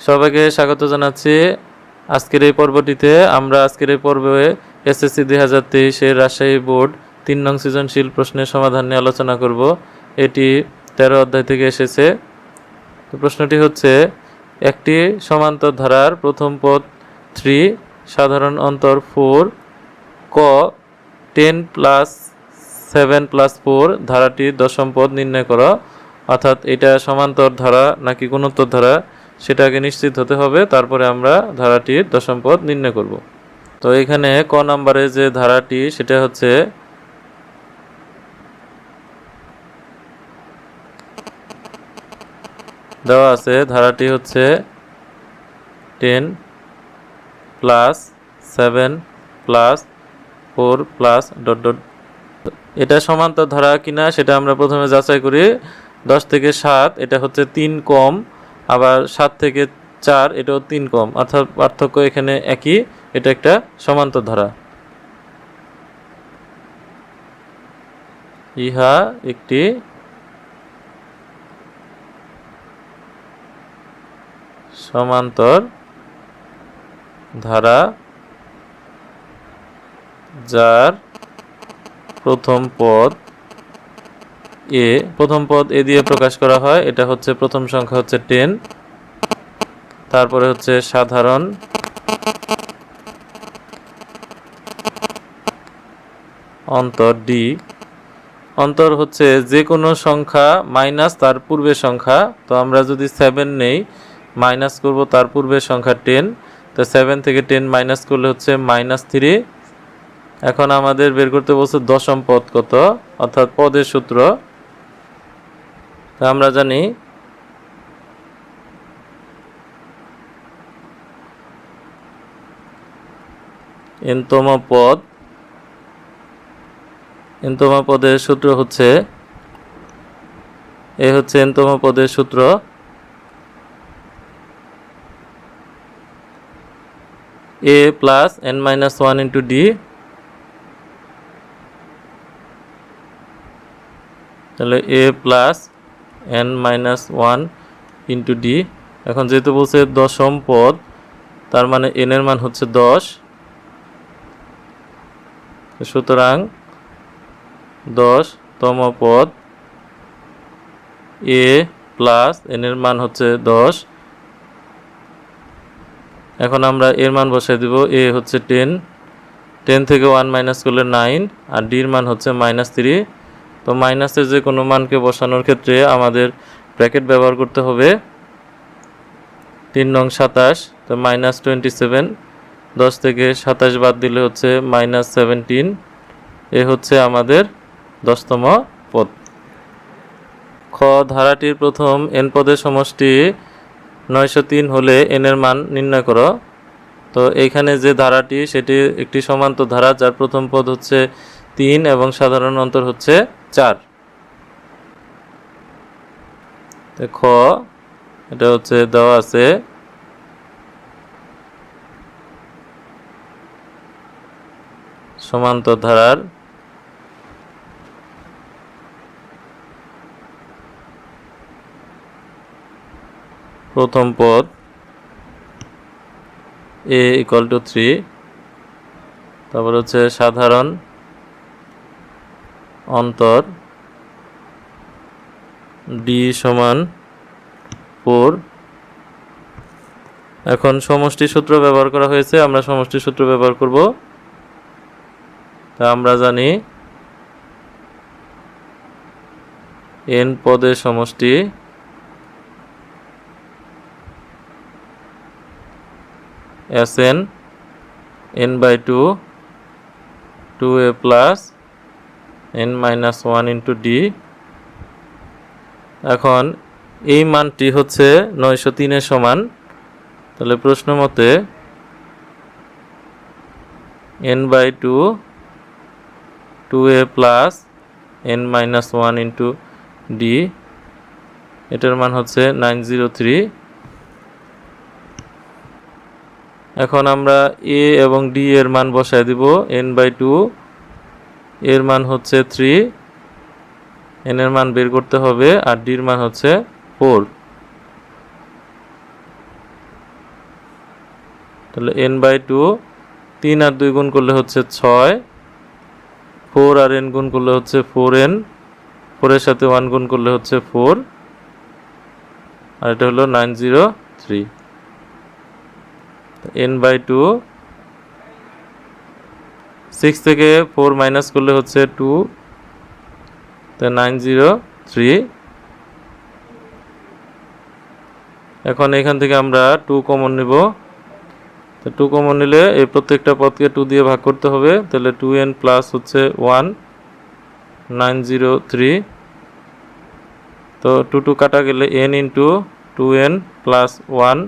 সবাইকে স্বাগত জানাচ্ছি। আজকের এই পর্বটিতে আমরা আজকের এই পর্বে এসএসসি দুই হাজার তেইশের রাজশাহী বোর্ড তিন নং সৃজনশীল প্রশ্নের সমাধান নিয়ে আলোচনা করব। এটি তেরো অধ্যায় থেকে এসেছে। তো প্রশ্নটি হচ্ছে, একটি সমান্তর ধারার প্রথম পদ থ্রি, সাধারণ অন্তর ফোর, ক, ten plus seven plus four ধারাটির দশম পদ নির্ণয় করো। অর্থাৎ এটা সমান্তর ধারা নাকি গুণোত্তর ধারা সেটা আগে নিশ্চিত হতে হবে, তারপরে আমরা ধারাটির দশম পদ নির্ণয় করব। তো এখানে ক নাম্বারে যে ধারাটি, সেটা হচ্ছে দেওয়া আছে, ধারাটি হচ্ছে ten plus seven plus four plus dot dot. এটা সমান্তর ধারা কিনা, সেটা আমরা প্রথমে যাচাই করি। দশ থেকে সাত, এটা হচ্ছে তিন কম আবার সাত থেকে চার, এটাও তিন কম। অর্থাৎ পার্থক্য এখানে একই, এটা একটা সমান্তর ধারা। ইহা একটি সমান্তর ধারা, যার প্রথম পদ এ, প্রথম পদ এ দিয়ে প্রকাশ করা হয়। এটা হচ্ছে প্রথম সংখ্যা হচ্ছে টেন তারপরে হচ্ছে সাধারণ। অন্তর ডি অন্তর হচ্ছে যে কোনো সংখ্যা মাইনাস তার পূর্বের সংখ্যা। তো আমরা যদি সেভেন নেই, মাইনাস করব তার পূর্বের সংখ্যা টেন তো সেভেন থেকে টেন মাইনাস করলে হচ্ছে মাইনাস থ্রি এখন আমাদের বের করতে বলছে দশম পদ কত? অর্থাৎ পদের সূত্র আমরা জানি এনতম পদ, এনতম পদের সূত্র হচ্ছে, এ হচ্ছে এনতম পদের সূত্র। A plus N minus one into D. তাহলে A plus N minus one into D এখন যেহেতু বলছে দশম পদ, তার মানে এন এর মান হচ্ছে দশ। সুতরাং দশতম পদ এ প্লাস এন এর মান হচ্ছে দশ। এখন আমরা এর মান বসাই দিব এ হচ্ছে টেন টেন থেকে ওয়ান মাইনাস করলে নাইন আর ডির মান হচ্ছে মাইনাস থ্রি তো মাইনাসের যে কোনো মানকে বসানোর ক্ষেত্রে আমাদের ব্র্যাকেট ব্যবহার করতে হবে। তিন নং সাতাশ, তো মাইনাস টোয়েন্টি সেভেন, দশ থেকে সাতাশ বাদ দিলে হচ্ছে মাইনাস সেভেন্টিন। এ হচ্ছে আমাদের দশতম পদ। খ, ধারাটির প্রথম এন পদের সমষ্টি নয়শো তিন হলে এন এর মান নির্ণয় করো। তো এইখানে যে ধারাটি, সেটি একটি সমান্তর ধারা, যার প্রথম পদ হচ্ছে তিন এবং সাধারণ অন্তর হচ্ছে চার। খ এটা হচ্ছে, দেওয়া আছে সমান্তর ধারার প্রথম পদ এ ইকুয়াল টু থ্রি তারপর হচ্ছে সাধারণ অন্তর ডি সমান ফোর এখন সমষ্টি সূত্র ব্যবহার করা হয়েছে, আমরা সমষ্টি সূত্র ব্যবহার করব। তা আমরা জানি এন পদের সমষ্টি S N N by two two A plus N minus one into D এখন এই মানটি হচ্ছে নয়শো তিনের সমান। তাহলে প্রশ্ন মতে N by two two A plus N minus one into D এটার মান হচ্ছে নাইন জিরো থ্রি এখন আমরা এ এবং ডি এর মান বসায় দিব এন বাই টু এর মান হচ্ছে থ্রি এন এর মান বের করতে হবে, আর ডির মান হচ্ছে ফোর তাহলে এন বাই টু তিন আর দুই গুণ করলে হচ্ছে ছয় ফোর আর এন গুণ করলে হচ্ছে ফোর এন ফোরের সাথে ওয়ান গুণ করলে হচ্ছে ফোর আর এটা হলো nine zero three N by two six থেকে ফোর মাইনাস করলে হচ্ছে টু তো নাইন জিরো থ্রি এখন এখান থেকে আমরা টু কমন নিব। তো টু কমন নিলে এই প্রত্যেকটা পদকে টু দিয়ে ভাগ করতে হবে। তাহলে টু এন প্লাস হচ্ছে ওয়ান নাইন জিরো থ্রি তো টু টু কাটা গেলে N into two N plus one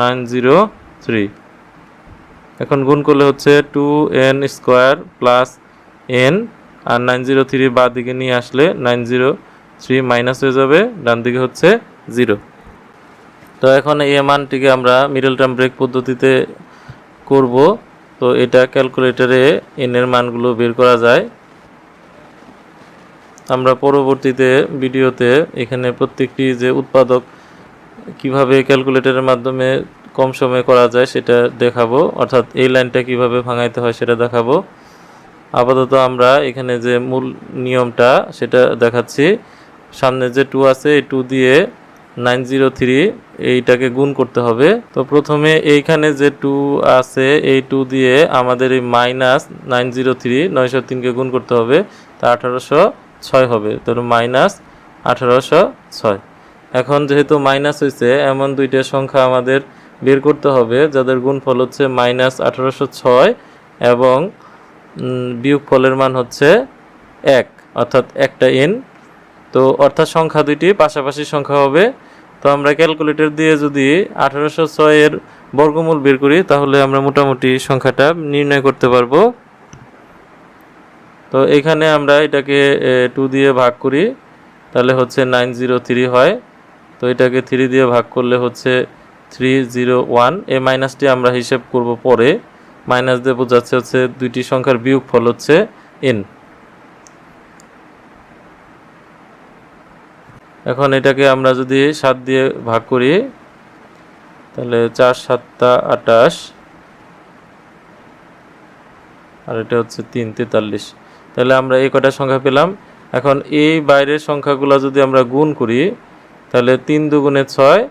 nine zero three এখন গুণ করলে হচ্ছে two N square plus N আর নাইন জিরো থ্রি বা দিকে নিয়ে আসলে নাইন জিরো থ্রি মাইনাস হয়ে যাবে, ডান দিকে হচ্ছে জিরো তো এখন এই মানটিকে আমরা মিডল টার্ম ব্রেক পদ্ধতিতে করব। তো এটা ক্যালকুলেটরে এন এর মানগুলো বের করা যায়। আমরা পরবর্তীতে ভিডিওতে এখানে প্রত্যেকটি যে উৎপাদক কীভাবে ক্যালকুলেটরের মাধ্যমে কম সময়ে করা যায়, সেটা দেখাবো। অর্থাৎ এই লাইনটা কীভাবে ভাঙাইতে হয় সেটা দেখাবো। আপাতত আমরা এখানে যে মূল নিয়মটা, সেটা দেখাচ্ছি। সামনে যে টু আছে, এই টু দিয়ে নাইন জিরো থ্রি এইটাকে গুণ করতে হবে। তো প্রথমে এইখানে যে টু আছে, এই টু দিয়ে আমাদের এই মাইনাস নাইন জিরো থ্রি নয়শো তিনকে গুণ করতে হবে। তা আঠারোশো ছয় হবে। তো মাইনাস আঠারোশো ছয়। এখন যেহেতু মাইনাস হয়েছে এমন দুইটা সংখ্যা আমাদের বের করতে হবে যাদের গুণফল হচ্ছে মাইনাস আঠারোশো ছয় এবং উম, বিয়োগফলের মান হচ্ছে এক অর্থাৎ একটা এন তো অর্থাৎ সংখ্যা দুইটি পাশাপাশি সংখ্যা হবে। তো আমরা ক্যালকুলেটর দিয়ে যদি আঠারোশো ছয়ের বর্গমূল বের করি তাহলে আমরা মোটামুটি সংখ্যাটা নির্ণয় করতে পারব। তো এখানে আমরা এটাকে টু দিয়ে ভাগ করি তাহলে হচ্ছে নাইন জিরো থ্রি হয়। তো এটাকে থ্রি দিয়ে ভাগ করলে হচ্ছে থ্রি জিরো ওয়ান এই মাইনাসটি আমরা হিসেব করব পরে মাইনাস দিয়ে বোঝাচ্ছে হচ্ছে দুইটি সংখ্যার বিয়োগ ফল হচ্ছে এন এখন এটাকে আমরা যদি সাত দিয়ে ভাগ করি, তাহলে চার, সাতটা আটাশ আর এটা হচ্ছে তিন, তেতাল্লিশ। তাহলে আমরা এই কটা সংখ্যা পেলাম। এখন এই বাইরের সংখ্যাগুলো যদি আমরা গুণ করি, তাহলে তিন দুগুণে ছয়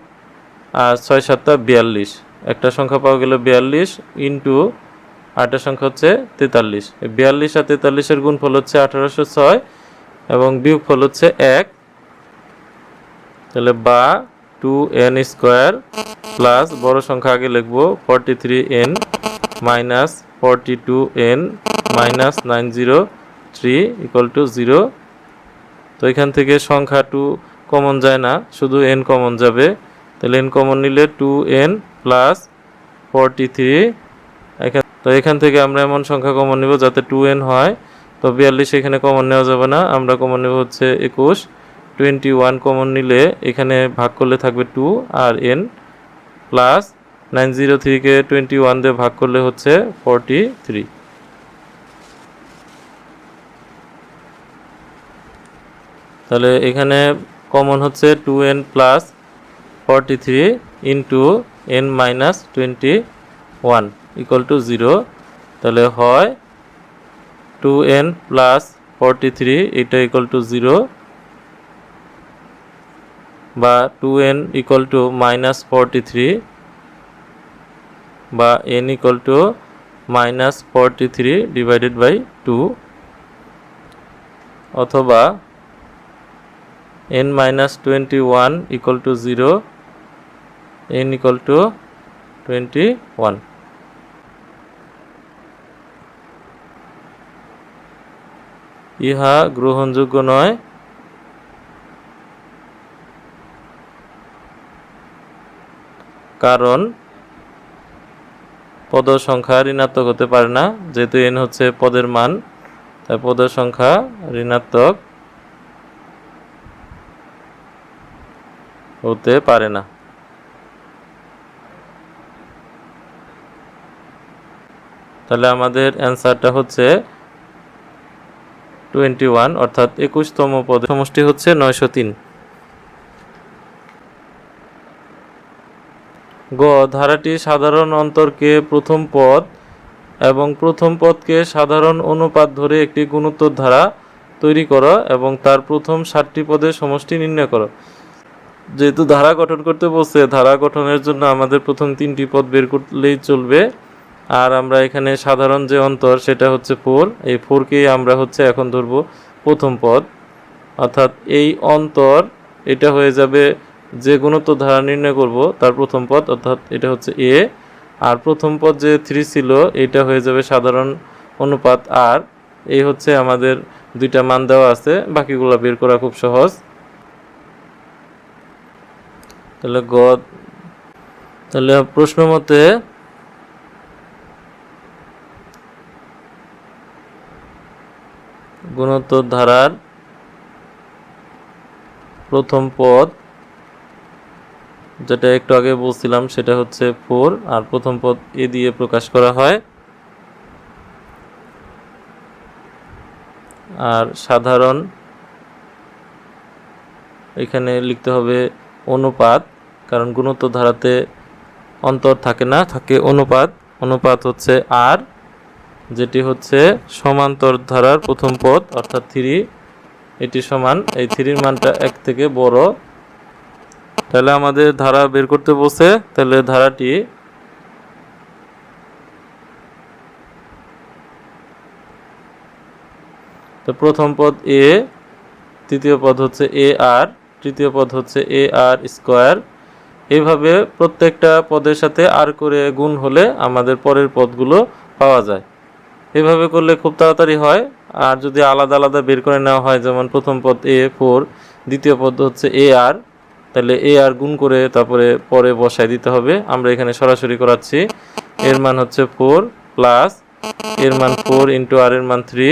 আর ছয় সাতটা বিয়াল্লিশ। একটা সংখ্যা পাওয়া গেল বিয়াল্লিশ ইন্টু আরেকটা সংখ্যা হচ্ছে তেতাল্লিশ। বিয়াল্লিশ আর তেতাল্লিশের গুণফল হচ্ছে আঠারোশো ছয় এবং বিয়োগফল হচ্ছে এক। তাহলে বা টু এন স্কোয়ার প্লাস বড় সংখ্যা আগে লিখব forty three N minus forty two N minus nine zero three equal to zero. তো এখান থেকে সংখ্যা টু কমন যায় না, শুধু এন কমন যাবে। তাহলে এন কমন নিলে two N plus forty three এখান তো এখান থেকে আমরা এমন সংখ্যা কমন নিব যাতে টু এন হয়। তো বিয়াল্লিশ এখানে কমন নেওয়া যাবে না, আমরা কমন নেব হচ্ছে একুশ। টোয়েন্টি ওয়ান কমন নিলে এখানে ভাগ করলে থাকবে টু আর এন প্লাস নাইন জিরো থ্রিকে টোয়েন্টি ওয়ান দিয়ে ভাগ করলে হচ্ছে ফর্টি থ্রি তাহলে এখানে কমন হচ্ছে two N plus forty three into N minus twenty one equal to zero তাহলে হয় two N plus forty three এটা ইকুয়াল টু জিরো বা two N equal to minus forty three বা N equal to minus forty three divided by two অথবা n minus 21 equal to 0 n equal to 21 ইহা গ্রহণযোগ্য নয়। কারণ পদ সংখ্যা ঋণাত্মক হতে পারে না, যেহেতু n হচ্ছে পদের মান, তাই পদের সংখ্যা ঋণাত্মক হতে পারে না। তাহলে আমাদের অ্যান্সারটা হচ্ছে টোয়েন্টি ওয়ান, অর্থাৎ একুশতম পদ। সমষ্টি হচ্ছে নয়শো তিন। গ, ধারাটি সাধারণ অন্তরকে প্রথম পদ এবং প্রথম পদকে সাধারণ অনুপাত ধরে একটি গুণোত্তর ধারা তৈরি করো এবং তার প্রথম ষাটটি পদের সমষ্টি নির্ণয় করো। যেহেতু ধারা গঠন করতে বলছে, ধারা গঠনের জন্য আমাদের প্রথম তিনটি পদ বের করলেই চলবে। আর আমরা এখানে সাধারণ যে অন্তর, সেটা হচ্ছে ফোর এই ফোরকেই আমরা হচ্ছে এখন ধরবো প্রথম পদ। অর্থাৎ এই অন্তর, এটা হয়ে যাবে যে গুণোত্তর ধারা নির্ণয় করব, তার প্রথম পদ, অর্থাৎ এটা হচ্ছে এ। আর প্রথম পদ যে থ্রি ছিল, এটা হয়ে যাবে সাধারণ অনুপাত আর। এই হচ্ছে আমাদের দুইটা মান দেওয়া আছে, বাকিগুলো বের করা খুব সহজ। তাহলে গ তাহলে প্রশ্ন মতে গুণোত্তর ধারার প্রথম পদ, যেটা একটু আগে বলছিলাম, সেটা হচ্ছে ফোর, আর প্রথম পদ এ দিয়ে প্রকাশ করা হয়। আর সাধারণ, এখানে লিখতে হবে অনুপাত, কারণ গুণোত্তর ধারাতে অন্তর থাকে না, থাকে অনুপাত। অনুপাত হচ্ছে আর যেটি হচ্ছে সমান্তর ধারার প্রথম পদ, অর্থাৎ থ্রি। এটি সমান, এই থ্রির মানটা এক থেকে বড়। তাহলে আমাদের ধারা বের করতে বসে তাহলে ধারাটি তো প্রথম পদ এ, তৃতীয় পদ হচ্ছে এ আর, তৃতীয় পদ হচ্ছে এ আর স্কোয়ার। এইভাবে প্রত্যেকটা পদের সাথে আর করে গুণ হলে আমাদের পরের পদগুলো পাওয়া যায়। এভাবে করলে খুব তাড়াতাড়ি হয়। আর যদি আলাদা আলাদা বের করে নেওয়া হয়, যেমন প্রথম পদ এ ফোর দ্বিতীয় পদ হচ্ছে এ আর তাহলে এ আর গুণ করে তারপরে পরে বসায় দিতে হবে। আমরা এখানে সরাসরি করাচ্ছি। এর মান হচ্ছে ফোর প্লাস এর মান ফোর ইন্টু আর এর মান থ্রি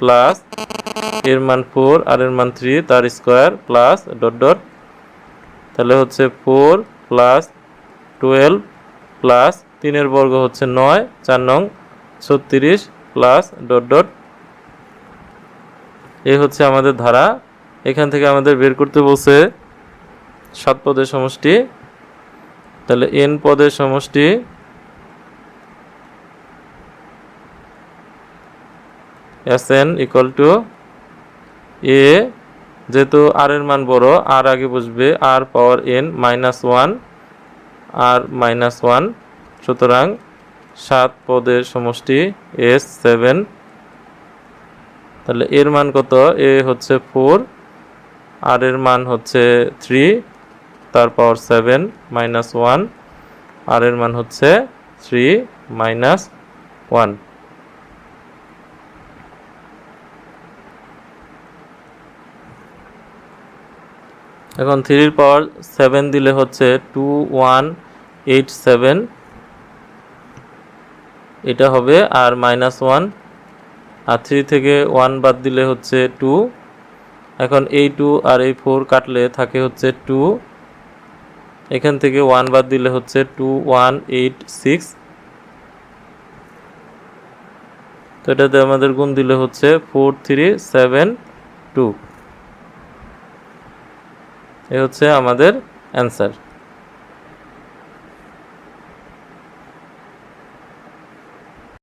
প্লাস এর মান ফোর আর এর মান থ্রি তার স্কোয়ার প্লাস ডট ডট তাহলে হচ্ছে ফোর প্লাস টুয়েলভ প্লাস তিনের বর্গ হচ্ছে নয়, চার নং ছত্রিশ প্লাস ডট ডট এই হচ্ছে আমাদের ধারা। এখান থেকে আমাদের বের করতে বলছে সাত পদের সমষ্টি। তাহলে এন পদের সমষ্টি S N equal to A যেহেতু আর এর মান বড় আর আগে বসবে R power N minus one R minus one সুতরাং সাত পদের সমষ্টি এস সেভেন। তাহলে এর মান কত? এ হচ্ছে ফোর, আর এর মান হচ্ছে থ্রি, তার power seven minus one, R এর মান হচ্ছে থ্রি মাইনাস ওয়ান। এখন থ্রির পাওয়ার সেভেন দিলে হচ্ছে টু ওয়ান এইট সেভেন এটা হবে আর মাইনাস ওয়ান আর থ্রি থেকে ওয়ান বাদ দিলে হচ্ছে টু এখন এই টু আর এই ফোর কাটলে থাকে হচ্ছে টু এখান থেকে ওয়ান বাদ দিলে হচ্ছে টু ওয়ান এইট সিক্স তো এটাতে আমাদের গুণ দিলে হচ্ছে ফোর থ্রি সেভেন টু এ হচ্ছে আমাদের অ্যান্সার